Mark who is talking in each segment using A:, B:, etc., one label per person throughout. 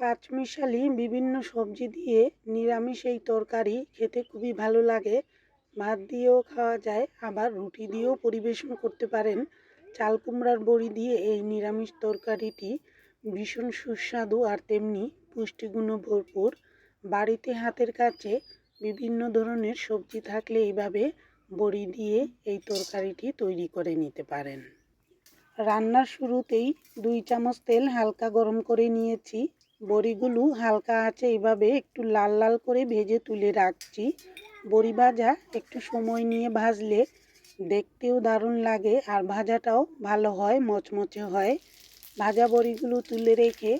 A: পাঁচমিশালি বিভিন্ন সবজি দিয়ে নিরামিষ এই তরকারি খেতে খুবই ভালো লাগে। ভাত দিয়েও খাওয়া যায়, আবার রুটি দিয়েও পরিবেশন করতে পারেন। চাল কুমড়ার বড়ি দিয়ে এই নিরামিষ তরকারিটি ভীষণ সুস্বাদু আর তেমনি পুষ্টিগুণও ভরপুর। বাড়িতে হাতের কাছে বিভিন্ন ধরনের সবজি থাকলে এইভাবে বড়ি দিয়ে এই তরকারিটি তৈরি করে নিতে পারেন। রান্নার শুরুতেই দুই চামচ তেল হালকা গরম করে নিয়েছি। বড়িগুলো হালকা আছে, এভাবে একটু লাল লাল করে ভেজে তুলে রাখছি। বড়ি ভাজা একটু সময় নিয়ে ভাজলে দেখতেও দারুণ লাগে আর ভাজাটাও ভালো হয়, মচমচে হয়। ভাজা বড়িগুলো তুলে রেখে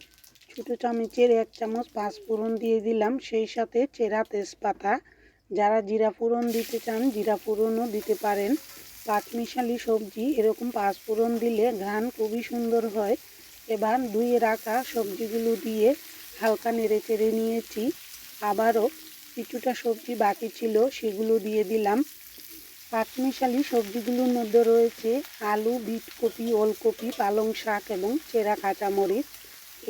A: ছোটো চামচের এক চামচ পাঁচ ফোড়ন দিয়ে দিলাম, সেই সাথে চেরা তেজপাতা। যারা জিরা ফোড়ন দিতে চান, জিরা ফোড়নও দিতে পারেন। পাঁচমিশালি সবজি, এরকম পাঁচ ফোড়ন দিলে ঘ্রাণ খুবই সুন্দর হয়। এবার ধুয়ে রাখা সবজিগুলো দিয়ে হালকা নেড়ে চেড়ে নিয়েছি। আবারও কিছুটা সবজি বাকি ছিল, সেগুলো দিয়ে দিলাম। পাঁচমিশালি সবজিগুলোর মধ্যে রয়েছে আলু, বিটকপি, ওলকপি, পালং শাক এবং চেরা কাঁচামরিচ।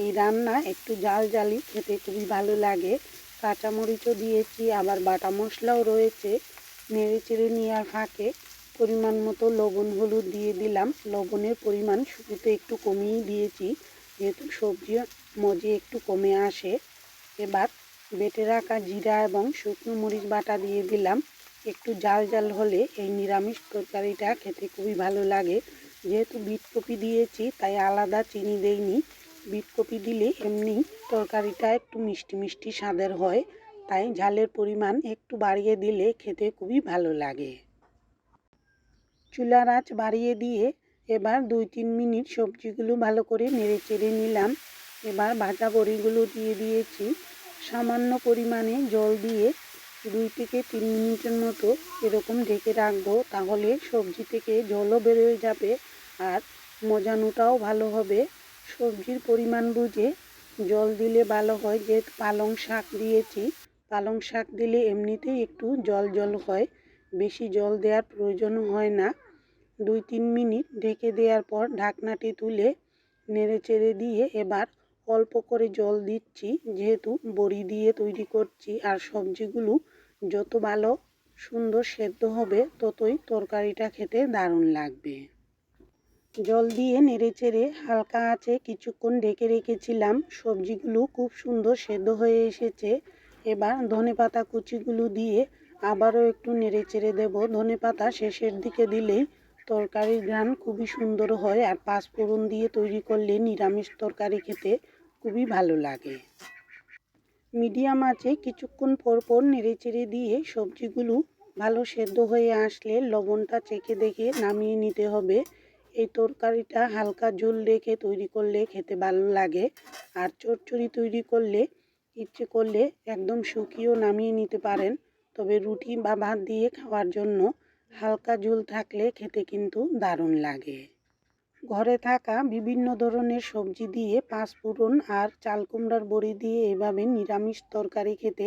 A: এই রান্না একটু জাল জালি খেতে খুবই ভালো লাগে। কাঁচামরিচও দিয়েছি, আবার বাটা মশলাও রয়েছে। নেড়ে চেড়ে নেওয়ার ফাঁকে পরিমাণ মতো লবণ, হলুদ দিয়ে দিলাম। লবণের পরিমাণ শুরুতে একটু কমিয়ে দিয়েছি, যেহেতু সবজি মজে একটু কমে আসে। এবার বেটে রাখা জিরা এবং শুকনো মরিচ বাটা দিয়ে দিলাম। একটু জাল জাল হলে এই নিরামিষ তরকারিটা খেতে খুবই ভালো লাগে। যেহেতু বিটকপি দিয়েছি, তাই আলাদা চিনি দেইনি। বিটকপি দিলে এমনি তরকারিটা একটু মিষ্টি মিষ্টি স্বাদের হয়। তাই ঝালের পরিমাণ একটু বাড়িয়ে দিলে খেতে খুবই ভালো লাগে। চুলার আঁচ বাড়িয়ে দিয়ে এবার দুই তিন মিনিট সবজিগুলো ভালো করে নেড়ে চেড়ে নিলাম। এবার ভাজা বড়িগুলো দিয়ে দিয়েছি। সামান্য পরিমাণে জল দিয়ে দুই থেকে তিন মিনিটের মতো এরকম ঢেকে রাখব, তাহলে সবজি থেকে জলও বেরোয় যাবে আর মজানোটাও ভালো হবে। সবজির পরিমাণ বুঝে জল দিলে ভালো হয়, যেহেতু পালং শাক দিয়েছি, পালং শাক দিলে এমনিতেই একটু জল জল হয়। বেশি জল দেওয়ার প্রয়োজনও হয় না। দুই তিন মিনিট ঢেকে দেওয়ার পর ঢাকনাটি তুলে নেড়ে চেড়ে দিয়ে এবার অল্প করে জল দিচ্ছি, যেহেতু বড়ি দিয়ে তৈরি করছি আর সবজিগুলো যত ভালো সুন্দর সেদ্ধ হবে ততই তরকারিটা খেতে দারুণ লাগবে। জল দিয়ে নেড়ে চেড়ে হালকা আছে কিছুক্ষণ ঢেকে রেখেছিলাম, সবজিগুলো খুব সুন্দর সেদ্ধ হয়ে এসেছে। এবার ধনে পাতা কুচিগুলো দিয়ে আবারও একটু নেড়ে চেড়ে দেবো। ধনে পাতা শেষের দিকে দিলেই তরকারির ঘ্রাণ খুবই সুন্দর হয় আর পাঁচফোড়ন দিয়ে তৈরি করলে নিরামিষ তরকারি খেতে খুবই ভালো লাগে। মিডিয়াম আছে কিছুক্ষণ পর পর নেড়ে চেড়ে দিয়ে সবজিগুলো ভালো সেদ্ধ হয়ে আসলে লবণটা চেখে দেখে নামিয়ে নিতে হবে। এই তরকারিটা হালকা ঝোল রেখে তৈরি করলে খেতে ভালো লাগে আর চচ্চড়ি তৈরি করলে ইচ্ছে করলে একদম শুকিয়েও নামিয়ে নিতে পারেন। তবে রুটি বা ভাত দিয়ে খাওয়ার জন্য হালকা ঝোল থাকলে খেতে কিন্তু দারুণ লাগে। ঘরে থাকা বিভিন্ন ধরনের সবজি দিয়ে পাঁচফোড়ন আর চাল কুমড়ার বড়ি দিয়ে এভাবে নিরামিষ তরকারি খেতে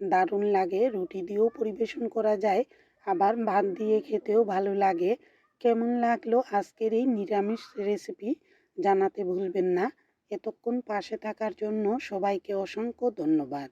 A: দারুণ লাগে। রুটি দিয়েও পরিবেশন করা যায়, আবার ভাত দিয়ে খেতেও ভালো লাগে। কেমন লাগল আজকের এই নিরামিষ রেসিপি জানাতে ভুলবেন না। এতক্ষণ পাশে থাকার জন্য সবাইকে অসংখ্য ধন্যবাদ।